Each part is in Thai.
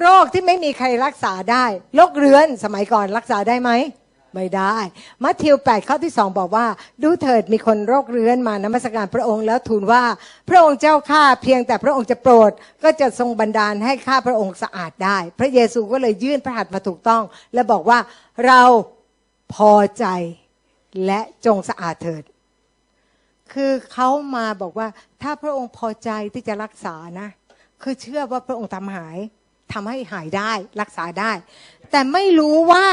โรคที่ไม่มีใครรักษาได้โรคเรื้อนสมัยก่อนรักษาได้ไหมไม่ได้มัทธิว 8 ข้อที่สองบอกว่า ดูเถิดมีคนโรคเรื้อนมานมัสการพระองค์แล้วทูลว่า พระองค์เจ้าข้าเพียงแต่พระองค์จะโปรด ก็จะทรงบันดาลให้ข้าพระองค์สะอาดได้ พระเยซูก็เลยยื่นพระหัตถ์มาถูกต้อง และบอกว่าเราพอใจและจงสะอาดเถิด คือเขามาบอกว่าถ้าพระองค์พอใจที่จะรักษานะ คือเชื่อว่าพระองค์ทำหาย ทำให้หายได้รักษาได้ แต่ไม่รู้ว่า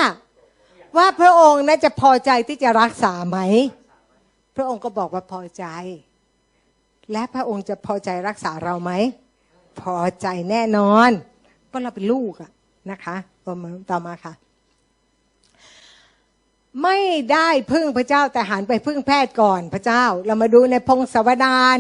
ว่าพระองค์น่าจะพอใจที่จะรักษาไหม พระองค์ก็บอกว่าพอใจ และพระองค์จะพอใจรักษาเราไหม พอใจแน่นอน ก็เราเป็นลูกอะนะคะ ต่อมาค่ะ ไม่ได้พึ่งพระเจ้าแต่หันไปพึ่งแพทย์ก่อนพระเจ้า เรามาดูในพงศาวดาร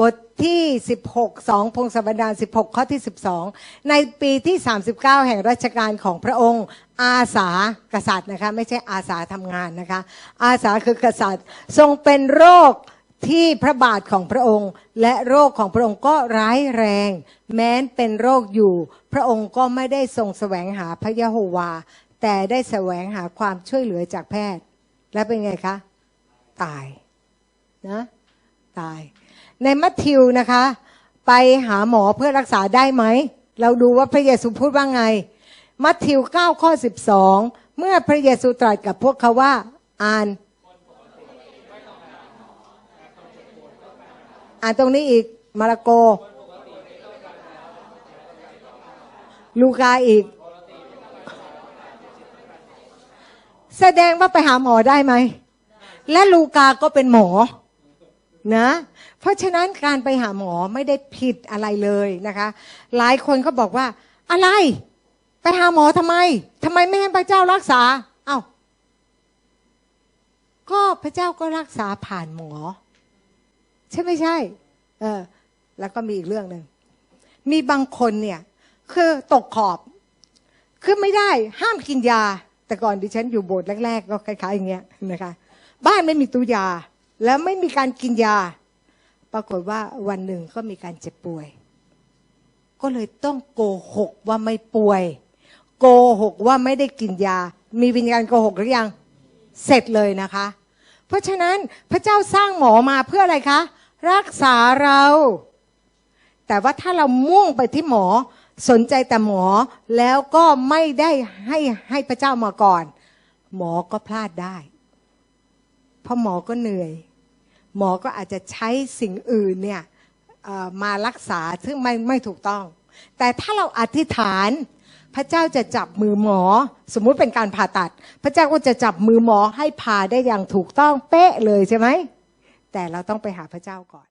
บทที่ 16 2 พงศาวดาร 16 ข้อที่ 12 ในปีที่ 39 แห่งรัชกาลของพระองค์ อาสากษัตริย์นะคะไม่ใช่อาสาทำงานนะคะ อาสาคือกษัตริย์ทรงเป็นโรคที่พระบาทของพระองค์ และโรคของพระองค์ก็ร้ายแรง แม้นเป็นโรคอยู่ พระองค์ก็ไม่ได้ทรงแสวงหาพระยะโฮวา แต่ได้แสวงหาความช่วยเหลือจากแพทย์ และเป็นไงคะ ตายนะตาย ในมัทธิวนะคะ ไปหาหมอเพื่อรักษาได้ไหม เราดูว่าพระเยซูพูดว่าไง มัทธิว 9 ข้อ 12 เมื่อพระเยซูตรัสกับพวกเขาว่าอ่านอ่านตรงนี้อีกมาระโก ลูกาอีก แสดงว่าไปหาหมอได้ไหม และลูกาก็เป็นหมอนะ เพราะฉะนั้นการไปหาหมอไม่ได้ผิดอะไรเลยนะคะ หลายคนเขาบอกว่า อะไร ไปหาหมอทำไมทำไมไม่ให้พระเจ้ารักษา เอ้าก็พระเจ้าก็รักษาผ่านหมอ ใช่ไม่ใช่ เออ แล้วก็มีอีกเรื่องหนึ่งมีบางคนเนี่ย คือตกขอบ คือไม่ได้ห้ามกินยา แต่ก่อนดิฉันอยู่โบสถ์แรก ๆ ก็คล้ายๆอย่างเงี้ยนะคะ บ้านไม่มีตู้ยา แล้วไม่มีการกินยา ปรากฏว่าวันหนึ่งก็มีการเจ็บป่วย ก็เลยต้องโกหกว่าไม่ป่วย โกหกว่าไม่ได้กินยา มีวิญญาณโกหกหรือยัง เสร็จเลยนะคะ เพราะฉะนั้นพระเจ้าสร้างหมอมาเพื่ออะไรคะ รักษาเรา แต่ว่าถ้าเรามุ่งไปที่หมอ สนใจแต่หมอแล้วก็ไม่ได้ให้ให้พระเจ้ามาก่อน หมอก็พลาดได้ เพราะหมอก็เหนื่อย หมอก็อาจจะใช้สิ่งอื่นเนี่ยเอ่อมารักษาซึ่งไม่ไม่ถูกต้อง แต่ถ้าเราอธิษฐานพระเจ้าจะจับมือหมอ สมมุติเป็นการผ่าตัด พระเจ้าก็จะจับมือหมอให้ผ่าได้อย่างถูกต้องเป๊ะเลยใช่ไหมแต่เราต้องไปหาพระเจ้าก่อน